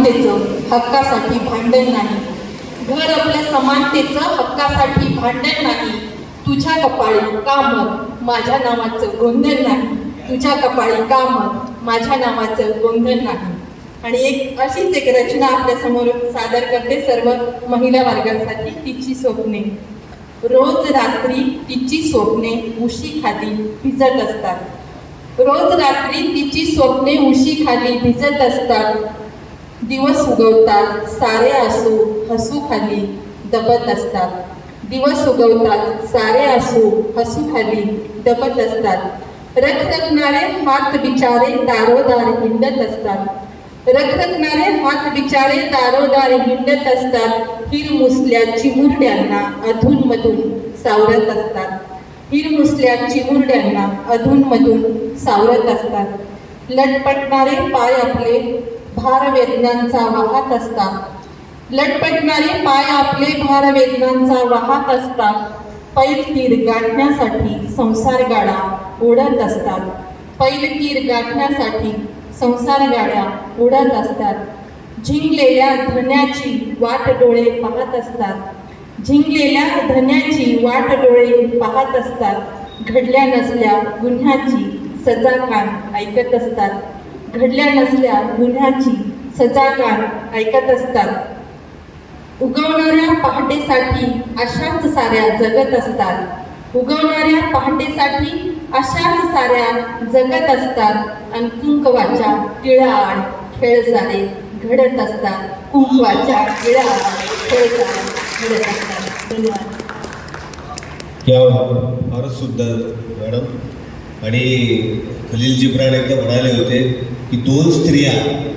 समानतेचं हक्कासाठी भांडण नाही. घर आपल्या समानतेचं हक्कासाठी भांडण नाही. तुझ्या कपाळी कामत माझ्या नावाचं गोंधळ नाही. तुझ्या कपाळी कामत माझ्या नावाचं गोंधळ नाही. आणि एक अशीच एक रचना आपल्यासमोर सादर करते सर्व महिला वर्गासाठी तिची स्वप्ने. रोज रात्री तिची स्वप्ने उशी खाली भिजत असतात. रोज रात्री तिची स्वप्ने उशी खाली भिजत असतात. दिवस उगवतात सारे आसू हसू खाली दबत असतात. दिवस उगवतात सारे आसू हसू खाली दबत असतात. रखरखणारे हात बिचारे दारोदार हिंडत असतात. रखरखणारे हात बिचारे दारोदार हिंडत असतात. हिर मुसल्या चिमुरड्यांना अधूनमधून सावरत असतात. हिर मुसल्या चिमुरड्यांना अधूनमधून सावरत असतात. लटपटणारे पाय आपले भार वेदनांचा वाहत असतात. लटपटणारे पाय आपले भार वेदनांचा वाहत असतात. पैल तीर गाठण्यासाठी संसार गाडा ओढत असतात. पैल तीर गाठण्यासाठी संसार गाड्या ओढत असतात. झिंगलेल्या धन्याची वाट डोळे पाहत असतात. झिंगलेल्या धन्याची वाट डोळे पाहत असतात. घडल्या नसल्या गुन्ह्याची सजा कान ऐकत असतात. घडल्या नसल्या गुन्ह्याची सजागार ऐकत असतात. उगवणाऱ्या पहाटेसाठी अशाच साऱ्या जगत असतात. उगवणाऱ्या पहाटेसाठी अशाच साऱ्या जगत असतात. आणि कुंकवाच्या टिळाआड खेळ सारे घडत असतात. कुंकवाच्या टिळाआड खेळ सारे घडत असतात. धन्यवाद. क्या फारच सुंदर मॅडम. आणि खलील जिब्रान एकदा म्हणाले होते e 12 triângulos.